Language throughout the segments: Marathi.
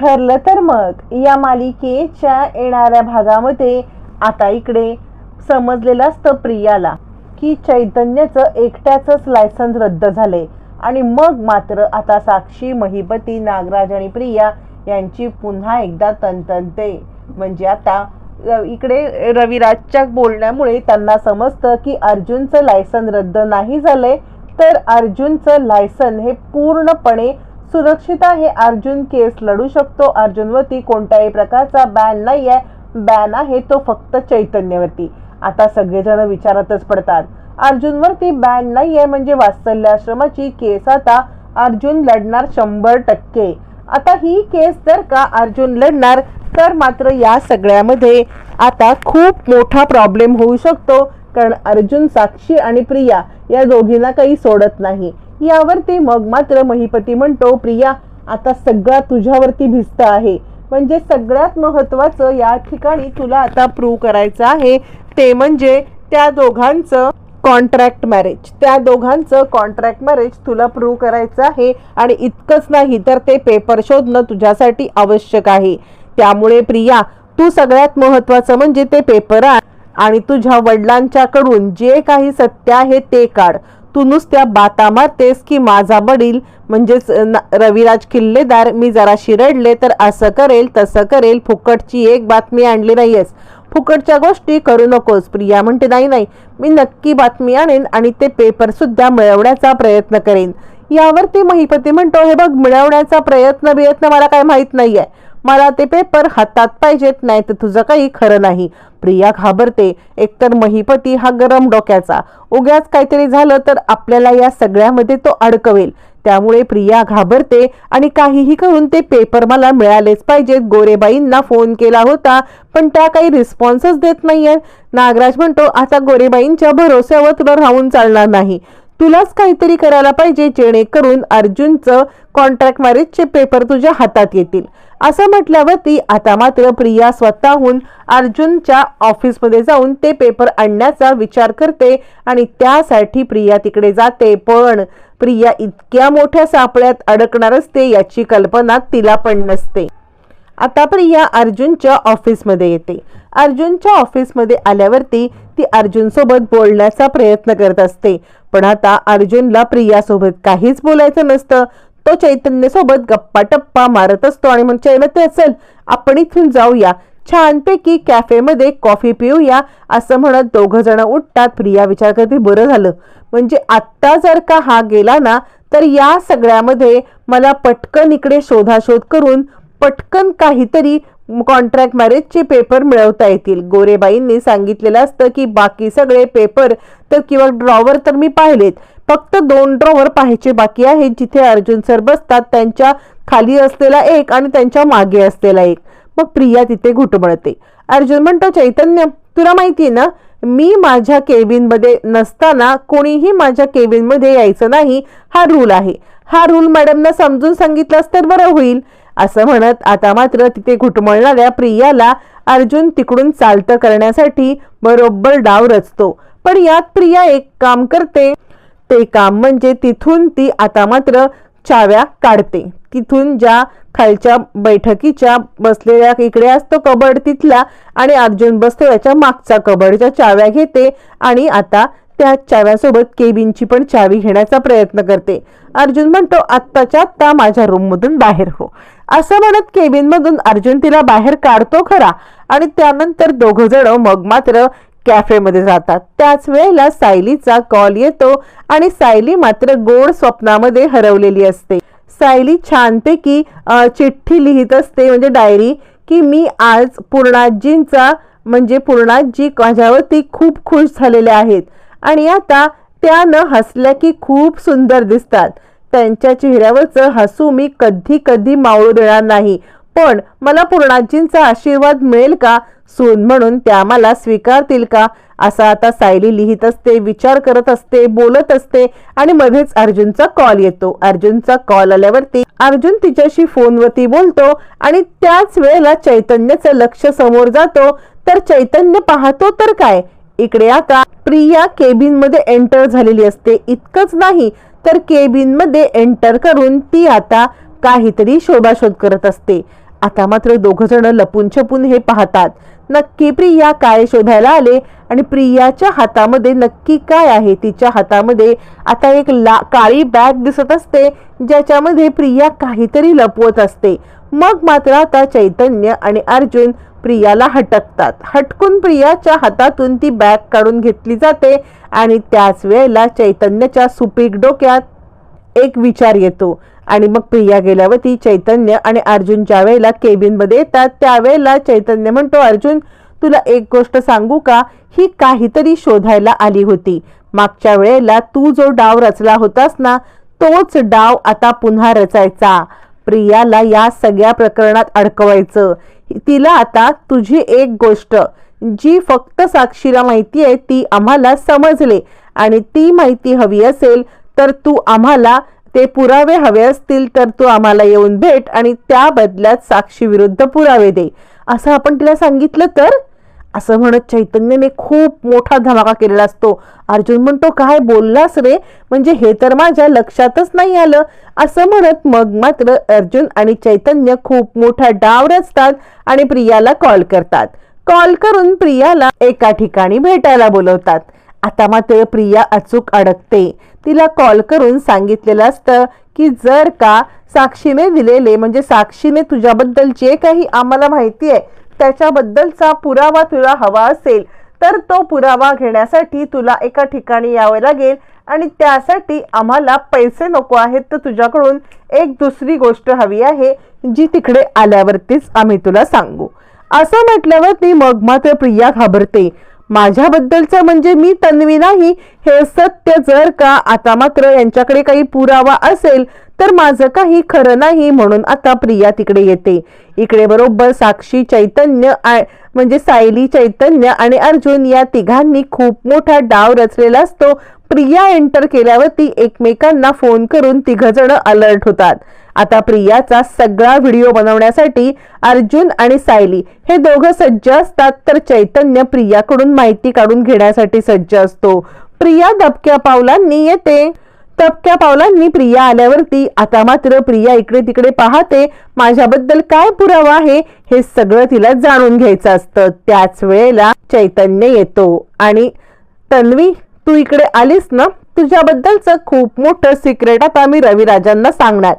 ठरलं तर मग या मालिकेच्या येणाऱ्या भागामध्ये आता इकडे समजलेलं असतं प्रियाला की चैतन्याचं एकट्याचंच लायसन्स रद्द झाले आणि मग मात्र आता साक्षी महिपती नागराज आणि प्रिया यांची पुन्हा एकदा तंतनते म्हणजे आता र- इकडे रविराजच्या बोलण्यामुळे त्यांना समजतं की अर्जुनचं लायसन रद्द नाही झालंय तर अर्जुनचं लायसन हे पूर्णपणे सुरक्षित आहे. अर्जुन केस लढू शकतो. अर्जुनवरती कोणत्याही प्रकारचा बॅन नाही आहे बॅन आहे तो फक्त चैतन्यवरती. आता सगळेजण विचारातच पडतात. अर्जुनवरती बॅन नाही आहे म्हणजे वात्सल्याश्रमाची केस आता अर्जुन लढणार शंभर टक्के. आता ही केस जर का अर्जुन लढणार तर मात्र या सगळ्यामध्ये आता खूप मोठा प्रॉब्लेम होऊ शकतो. कारण अर्जुन साक्षी आणि प्रिया या दोघींना काही सोडत नाही. यावरती मग मात्र महिपती म्हणतो प्रिया आता सगळा तुझ्यावरती भिस्त आहे. म्हणजे सगळ्यात महत्वाचं या ठिकाणी तुला आता प्रूव्ह करायचं आहे. ते म्हणजे त्या दोघांचं कॉन्ट्रॅक्ट मॅरेज त्या दोघांचं कॉन्ट्रॅक्ट मॅरेज तुला प्रूव्ह करायचं आहे आणि इतकंच नाही तर ते पेपर शोधणं तुझ्यासाठी आवश्यक आहे. त्यामुळे प्रिया तू सगळ्यात महत्वाचं म्हणजे ते पेपर आण आणि तुझ्या वडिलांच्याकडून जे काही सत्य आहे ते काढ. तू नुसत्या बाता मारतेस की माझा वडील म्हणजेच न- रविराज किल्लेदार मी जरा शिरडले तर असं करेल तसं करेल फुकटची एक बातमी आणली नाहीयेस. फुकटच्या गोष्टी करू नकोस प्रिया म्हणते नाही नाही मी नक्की बातमी आणेन आणि ते पेपर सुद्धा मिळवण्याचा प्रयत्न करेन. यावरती महिपती म्हणतो हे बघ मिळवण्याचा प्रयत्न बियत्न मला काय नाही नाहीये. मला ते पेपर हातात पाहिजेत नाही तर तुझं काही खरं नाही. प्रिया घाबरते. एकतर महिपती हा गरम डोक्याचा. उग्याच काहीतरी झालं तर आपल्याला या सगळ्यामध्ये तो अडकवेल. त्यामुळे प्रिया घाबरते आणि काहीही करून ते पेपर मला मिळालेच पाहिजेत. गोरेबाईंना फोन केला होता पण त्या काही रिस्पॉन्सच देत नाहीये नागराज म्हणतो आता गोरेबाईंच्या भरोश्यावर तुला राहून चालणार नाही. तुलाच काहीतरी करायला पाहिजे जेणेकरून अर्जुनचं कॉन्ट्रॅक्ट मॅरेजचे पेपर तुझ्या हातात येतील. असं म्हटल्यावरती आता मात्र प्रिया स्वतःहून अर्जुनच्या ऑफिसमध्ये जाऊन ते पेपर आणण्याचा विचार करते आणि त्यासाठी प्रिया तिकडे जाते. पण प्रिया इतक्या मोठ्या सापळ्यात अडकणार असते याची कल्पना तिला पण नसते. आता प्रिया अर्जुनच्या ऑफिसमध्ये येते. अर्जुनच्या ऑफिसमध्ये आल्यावरती ती अर्जुनसोबत बोलण्याचा प्रयत्न करत असते. पण आता अर्जुनला प्रियासोबत काहीच बोलायचं नसतं. तो चैतन्य सोबत गप्पा टप्पा मारत असतो आणि मग चैतन्य असेल आपण इथून जाऊया. छानपैकी कॅफेमध्ये कॉफी पिऊया असं म्हणत दोघं जण उठतात. प्रिया विचार करते बरं झालं. म्हणजे आत्ता जर का हा गेला ना तर या सगळ्यामध्ये मला पटकन इकडे शोधाशोध करून पटकन काहीतरी कॉन्ट्रॅक्ट मॅरेजचे पेपर मिळवता येतील. गोरेबाईंनी सांगितलेलं असतं की बाकी सगळे पेपर तर किंवा ड्रॉवर तर मी पाहिलेत. फक्त दोन ड्रॉवर पाहायचे बाकी आहेत जिथे अर्जुन सर बसतात त्यांच्या खाली असलेला एक आणि त्यांच्या मागे असलेला एक. मग प्रिया तिथे घुटमळते. अर्जुन म्हणतो चैतन्य तुला माहितीये ना मी माझ्या केबिनमध्ये नसताना कोणीही माझ्या केबिनमध्ये यायचं नाही. हा रूल आहे. हा रूल मॅडमना समजून सांगितलास तर बरं होईल. असं म्हणत आता मात्र तिथे घुटमळणाऱ्या प्रियाला अर्जुन तिकडून चालतं करण्यासाठी बरोबर डाव रचतो. पण यात प्रिया एक काम करते. ते काम म्हणजे तिथून ती आता मात्र चाव्या काढते. तिथून ज्या खालच्या बैठकीच्या बसलेल्या इकडे असतो कबड तिथला आणि अर्जुन बसतो याच्या मागचा कबडच्या चाव्या घेते आणि आता त्या चाव्यासोबत केबिनची पण चावी घेण्याचा प्रयत्न करते. अर्जुन म्हणतो आत्ताच्या आत्ता माझ्या रूममधून बाहेर हो. असं म्हणत केबिनमधून अर्जुन तिला बाहेर काढतो खरा आणि त्यानंतर दोघ जण मग मात्र कॅफेमध्ये जातात त्याच वेळेला सायलीचा कॉल येतो आणि सायली मात्र गोड स्वप्नामध्ये हरवलेली असते. सायली छानपैकी चिठ्ठी लिहित असते. म्हणजे डायरी की मी आज पूर्णाजींचा म्हणजे पूर्णाजी माझ्यावरती खूप खुश झालेल्या आहेत. आणि आता त्या न हसल्या की खूप सुंदर दिसतात. त्यांच्या चेहऱ्यावरचं हसू मी कधी कधी मावळू देणार नाही. पण मला पूर्णाजींचा आशीर्वाद मिळेल का? सून म्हणून त्या मला स्वीकारतील का? असा आता सायली लिहित असते विचार करत असते बोलत असते आणि मध्येच अर्जुनचा कॉल येतो. अर्जुनचा कॉल आल्यावरती अर्जुन तिच्याशी फोनवरती बोलतो आणि त्याच वेळेला चैतन्याचं लक्ष समोर जातो. तर चैतन्य पाहतो तर काय? इकडे आता प्रिया केबिनमध्ये एंटर झालेली असते. इतकंच नाही तर केबिनमध्ये एंटर करून ती आता काहीतरी शोधाशोध करत असते. आता मात्र दोघंजण लपून छपून हे पाहतात. नक्की प्रिया काय शोधायला आले आणि प्रियाच्या हातामध्ये नक्की काय आहे? तिच्या हातामध्ये आता एक ला काळी बॅग दिसत असते ज्याच्यामध्ये प्रिया काहीतरी लपवत असते. मग मात्र आता चैतन्य आणि अर्जुन प्रियाला हटकतात. हटकून प्रियाच्या हातातून ती बॅग काढून घेतली जाते आणि त्याच वेळेला चैतन्याच्या सुपीक डोक्यात एक विचार येतो. आणि मग प्रिया गेल्यावरती चैतन्य आणि अर्जुन ज्या वेळेला केबिनमध्ये येतात त्यावेळेला चैतन्य म्हणतो अर्जुन तुला एक गोष्ट सांगू का? ही काहीतरी शोधायला आली होती. मागच्या वेळेला तू जो डाव रचला होतास ना तोच डाव आता पुन्हा रचायचा. प्रियाला या सगळ्या प्रकरणात अडकवायचं. तिला आता तुझी एक गोष्ट जी फक्त साक्षीला माहिती आहे ती आम्हाला समजले. आणि ती माहिती हवी असेल तर तू आम्हाला ते पुरावे हवे असतील तर तू आम्हाला येऊन भेट आणि त्या बदल्यात साक्षीविरुद्ध पुरावे दे. असं आपण तिला सांगितलं तर? असं म्हणत चैतन्यने खूप मोठा धमाका केलेला असतो. अर्जुन म्हणतो काय बोललास रे? म्हणजे हे तर माझ्या लक्षातच नाही आलं. असं म्हणत मग मात्र अर्जुन आणि चैतन्य खूप मोठा डाव रचतात आणि प्रियाला कॉल करतात. कॉल करून प्रियाला एका ठिकाणी भेटायला बोलवतात. आता मात्र प्रिया अचूक अडकते. तिला कॉल करून सांगितलेलं असतं की जर का साक्षीने दिलेले म्हणजे साक्षीने तुझ्याबद्दल जे काही आम्हाला माहिती आहे त्याच्याबद्दलचा पुरावा तुला हवा असेल तर तो पुरावा घेण्यासाठी तुला एका ठिकाणी यावे लागेल आणि त्यासाठी आम्हाला पैसे नको आहेत. तर तुझ्याकडून एक दुसरी गोष्ट हवी आहे जी तिकडे आल्यावरतीच आम्ही तुला सांगू. असं म्हटल्यावरती मग मात्र प्रिया घाबरते. माझ्याबद्दलचं म्हणजे मी तन्वी नाही हे सत्य जर का आता मात्र यांच्याकडे काही पुरावा असेल तर माझं काही खरं नाही म्हणून आता प्रिया तिकडे येते. इकडे बरोबर साक्षी चैतन्य म्हणजे सायली चैतन्य आणि अर्जुन या तिघांनी खूप मोठा डाव रचलेला असतो. प्रिया एंटर केल्यावरती एकमेकांना फोन करून तिघजण अलर्ट होतात. आता प्रियाचा सगळा व्हिडिओ बनवण्यासाठी अर्जुन आणि सायली हे दोघं सज्ज असतात तर चैतन्य प्रियाकडून माहिती काढून घेण्यासाठी सज्ज असतो. प्रिया दबक्या पावलांनी येते. दबक्या पावलांनी प्रिया आल्यावरती आता मात्र प्रिया इकडे तिकडे पाहते माझ्याबद्दल काय पुरावा आहे हे सगळं तिला जाणून घ्यायचं असतं. त्याच वेळेला चैतन्य येतो आणि तन्वी तू इकडे आलीस ना तुझ्याबद्दलचं खूप मोठं सिक्रेट आता मी रविराजांना सांगणार.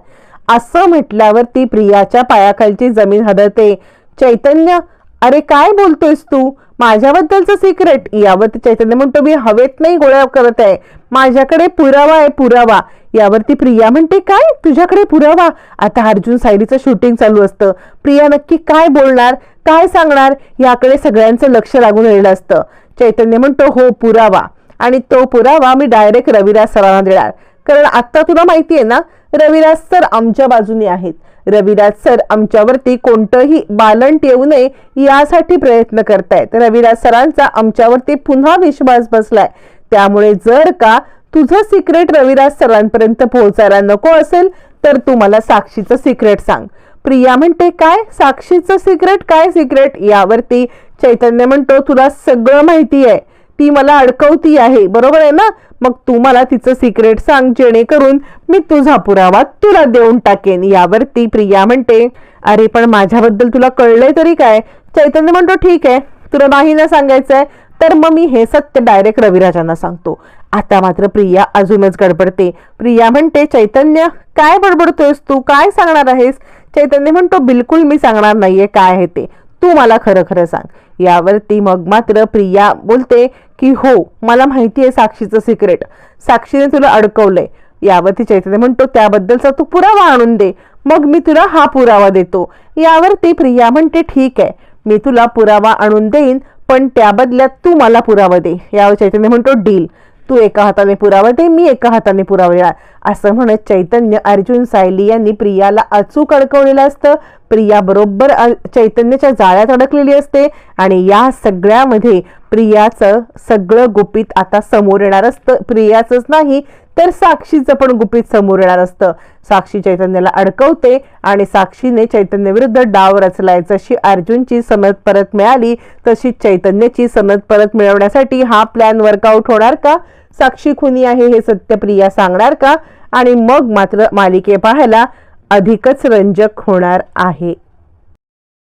असं म्हटल्यावर ती प्रियाच्या पायाखालची जमीन हदरते चैतन्य अरे काय बोलतोयस तू? माझ्याबद्दलचं सिक्रेट यावरती चैतन्य म्हणतो मी हवेत नाही गोळ्या करत आहे. माझ्याकडे पुरावा आहे पुरावा. यावरती प्रिया म्हणते काय? तुझ्याकडे पुरावा? आता अर्जुन सायलीचं शूटिंग चालू असतं. प्रिया नक्की काय बोलणार काय सांगणार याकडे सगळ्यांचं लक्ष लागून राहिलं असतं. चैतन्य म्हणतो हो पुरावा. आणि तो पुरावा मी डायरेक्ट रविराज सरांना देणार. कारण आत्ता तुला माहिती आहे ना रविराज सर आमच्या बाजूने आहेत. रविराज सर आमच्यावरती कोणतंही बालंट येऊ नये यासाठी प्रयत्न करतायत. रविराज सरांचा आमच्यावरती पुन्हा विश्वास बसलाय. त्यामुळे जर का तुझं सिक्रेट रविराज सरांपर्यंत पोहोचायला नको असेल तर तू मला साक्षीचं सिक्रेट सांग. प्रिया म्हणते काय? साक्षीचं सिक्रेट काय सिक्रेट यावरती चैतन्य म्हणतो तुला सगळं माहिती आहे. ती मला अडकवती आहे. बरोबर आहे ना? मग तू मला तिचं सिक्रेट सांग जेणेकरून मी तुझा पुरावा तुला देऊन टाकेन. यावरती प्रिया म्हणते अरे पण माझ्याबद्दल तुला कळलंय तरी काय? चैतन्य म्हणतो ठीक आहे. तुला नाही ना सांगायचंय? तर मग मी हे सत्य डायरेक्ट रविराजांना सांगतो. आता मात्र प्रिया अजूनच गडबडते. प्रिया म्हणते चैतन्य काय बडबडतोयस तू? काय सांगणार आहेस? चैतन्य म्हणतो बिलकुल मी सांगणार नाहीये. काय आहे ते? तू मला खरं खरं सांग. यावरती मग मात्र प्रिया बोलते की हो मला माहिती आहे साक्षीचं सिक्रेट साक्षीने तुला अडकवलंय. यावरती चैतन्य म्हणतो त्याबद्दलचा तू पुरावा आणून दे. मग मी तुला हा पुरावा देतो. यावरती प्रिया म्हणते ठीक आहे मी तुला पुरावा आणून देईन पण त्या बदल्यात तू मला पुरावा दे. यावर चैतन्य म्हणतो डील. तू एका हाताने पुरावा दे मी एका हाताने पुरावा देणार. असं म्हणत चैतन्य अर्जुन सायली यांनी प्रियाला अचूक अडकवलेलं असतं. प्रिया बरोबर चैतन्याच्या जाळ्यात अडकलेली असते आणि या सगळ्यामध्ये प्रियाचं सगळं गुपित आता समोर येणार असतं. प्रियाचंच नाही तर साक्षीचं पण गुपित समोर येणार असतं. साक्षी चैतन्याला अडकवते आणि साक्षीने चैतन्यविरुद्ध डाव रचलाय. जशी अर्जुनची समज परत मिळाली तशी चैतन्याची समज परत मिळवण्यासाठी हा प्लॅन वर्कआउट होणार का? साक्षी खुनी आहे हे सत्यप्रिया सांगणार का? आणि मग मात्र मालिके पाहायला अधिकच रंजक होणार आहे.